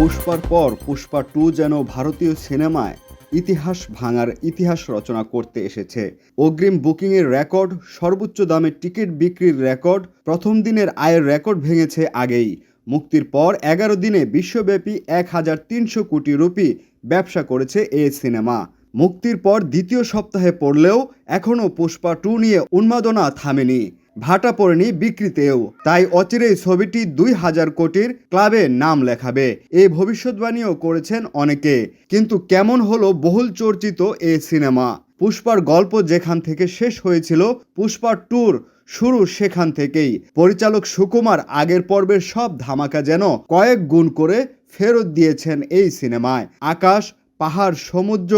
পুষ্পার পর পুষ্পা টু যেন ভারতীয় সিনেমায় ইতিহাস ভাঙার ইতিহাস রচনা করতে এসেছে। অগ্রিম বুকিংয়ের রেকর্ড, সর্বোচ্চ দামে টিকিট বিক্রির রেকর্ড, প্রথম দিনের আয়ের রেকর্ড ভেঙেছে আগেই। মুক্তির পর এগারো দিনে বিশ্বব্যাপী এক হাজার তিনশো কোটি রুপি ব্যবসা করেছে এই সিনেমা। মুক্তির পর দ্বিতীয় সপ্তাহে পড়লেও এখনও পুষ্পা টু নিয়ে উন্মাদনা থামেনি। ভাটা পড়েনি বিক্রিতেও। তাই অচিরেই ছবিটি দুই হাজার কোটির ক্লাবে নাম লেখাবে। এই ভবিষ্যৎবাণীও করেছেন অনেকে। কিন্তু কেমন হলো বহুল চর্চিত এই সিনেমা? পুষ্পার গল্প যেখান থেকে শেষ হয়েছিল, পুষ্পা ট্যুর শুরু সেখান থেকেই। পরিচালক সুকুমার আগের পর্বের সব ধামাকা যেন কয়েক গুণ করে ফেরত দিয়েছেন এই সিনেমায়। আকাশ পাহাড়, সমুদ্র,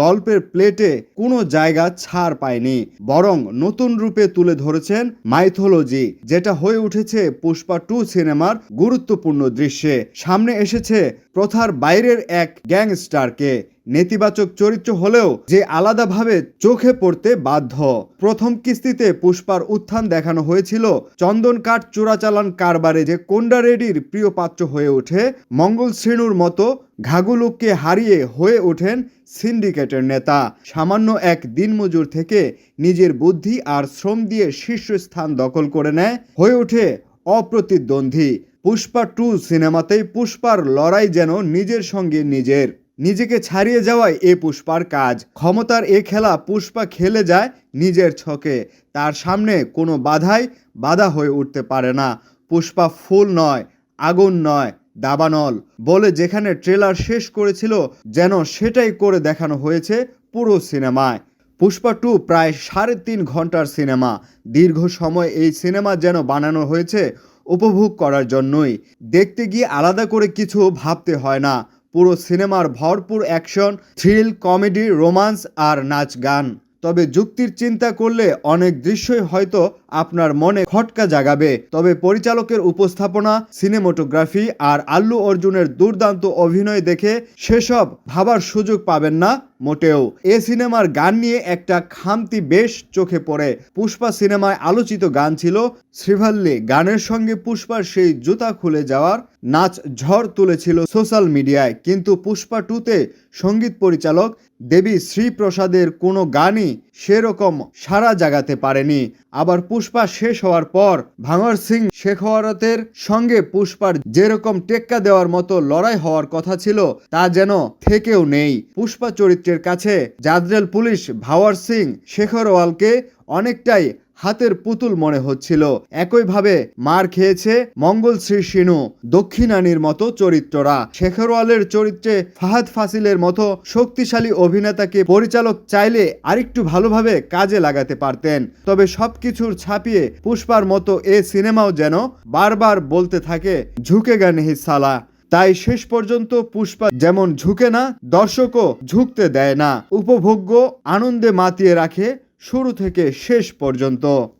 গল্পের প্লেটে কোনো জায়গা ছাড় পায়নি, বরং নতুন রূপে তুলে ধরেছেন মাইথোলজি, যেটা হয়ে উঠেছে পুষ্পা টু সিনেমার গুরুত্বপূর্ণ দৃশ্যে। সামনে এসেছে প্রথার বাইরের এক গ্যাংস্টারকে। নেতিবাচক চরিত্র হলেও যে আলাদাভাবে চোখে পড়তে বাধ্য। প্রথম কিস্তিতে পুষ্পার উত্থান দেখানো হয়েছিল চন্দন কাঠ চোরাচালান কারবারে যে কোন্ডা রেডির প্রিয় পাত্র হয়ে ওঠে মঙ্গল শ্রেণুর মতো ঘাগুলুককে হারিয়ে হয়ে ওঠেন সিন্ডিকেটের নেতা। সামান্য এক দিনমজুর থেকে নিজের বুদ্ধি আর শ্রম দিয়ে শীর্ষস্থান দখল করে নেয়, হয়ে ওঠে অপ্রতিদ্বন্দ্বী। পুষ্পা টু সিনেমাতেই পুষ্পার লড়াই যেন নিজের সঙ্গে নিজের। নিজেকে ছাড়িয়ে যাওয়াই এ পুষ্পার কাজ। ক্ষমতার এ খেলা পুষ্পা খেলে যায় নিজের ছকে। তার সামনে কোনো বাধাই বাধা হয়ে উঠতে পারে না। পুষ্পা ফুল নয়, আগুন নয়। দাবানল বলে যেখানে ট্রেলার শেষ করেছিল, যেন সেটাই করে দেখানো হয়েছে পুরো সিনেমায়। পুষ্পা টু প্রায় সাড়ে তিন ঘণ্টার সিনেমা। দীর্ঘ সময় এই সিনেমা যেন বানানো হয়েছে উপভোগ করার জন্যই। দেখতে গিয়ে আলাদা করে কিছু ভাবতে হয় না। পুরো সিনেমার ভরপুর অ্যাকশন, থ্রিল, কমেডি, রোমান্স আর নাচ গান। তবে যুক্তির চিন্তা করলে অনেক দৃশ্যই হয়তো আপনার মনে খটকা জাগাবে। তবে পরিচালকের উপস্থাপনা, সিনেমাটোগ্রাফি আর আল্লু অর্জুনের দুর্দান্ত অভিনয় দেখে সেসব ভাবার সুযোগ পাবেন না মোটেও। এ সিনেমার গান নিয়ে একটা খামতি বেশ চোখে পড়ে। পুষ্পা সিনেমায় আলোচিত গান ছিল শ্রীভাল্লি। গানের সঙ্গে পুষ্পার সেই জুতা খুলে যাওয়ার নাচ ঝড় তুলেছিল সোশ্যাল মিডিয়ায়। কিন্তু পুষ্পা টুতে সংগীত পরিচালক দেবী শ্রীপ্রসাদের কোনো গানই সেরকম সারা জাগাতে পারেনি। আবার পুষ্পা শেষ হওয়ার পর ভাঙর সিং শেখাওয়ারতের সঙ্গে পুষ্পার যেরকম টেক্কা দেওয়ার মতো লড়াই হওয়ার কথা ছিল, তা যেন থেকেও নেই। পুষ্পা চরিত্রের কাছে জাদরেল পুলিশ ভাওয়ার সিং শেখরওয়ালকে অনেকটাই হাতের পুতুল মনে হচ্ছিল। একইভাবে মার খেয়েছে মঙ্গল শ্রী সিনু দক্ষিণানীর মতো চরিত্ররা। শেখরওয়ালের চরিত্রে ফাহাদ ফাসিলের মতো শক্তিশালী অভিনেতাকে পরিচালক চাইলে আরেকটু ভালোভাবে কাজে লাগাতে পারতেন। তবে সবকিছুর ছাপিয়ে পুষ্পার মতো এ সিনেমাও যেন বারবার বলতে থাকে, ঝুঁকে গা নেহি সালা। তাই শেষ পর্যন্ত পুষ্পা যেমন ঝুঁকে না, দর্শকও ঝুঁকতে দেয় না। উপভোগ্য আনন্দে মাতিয়ে রাখে শুরু থেকে শেষ পর্যন্ত।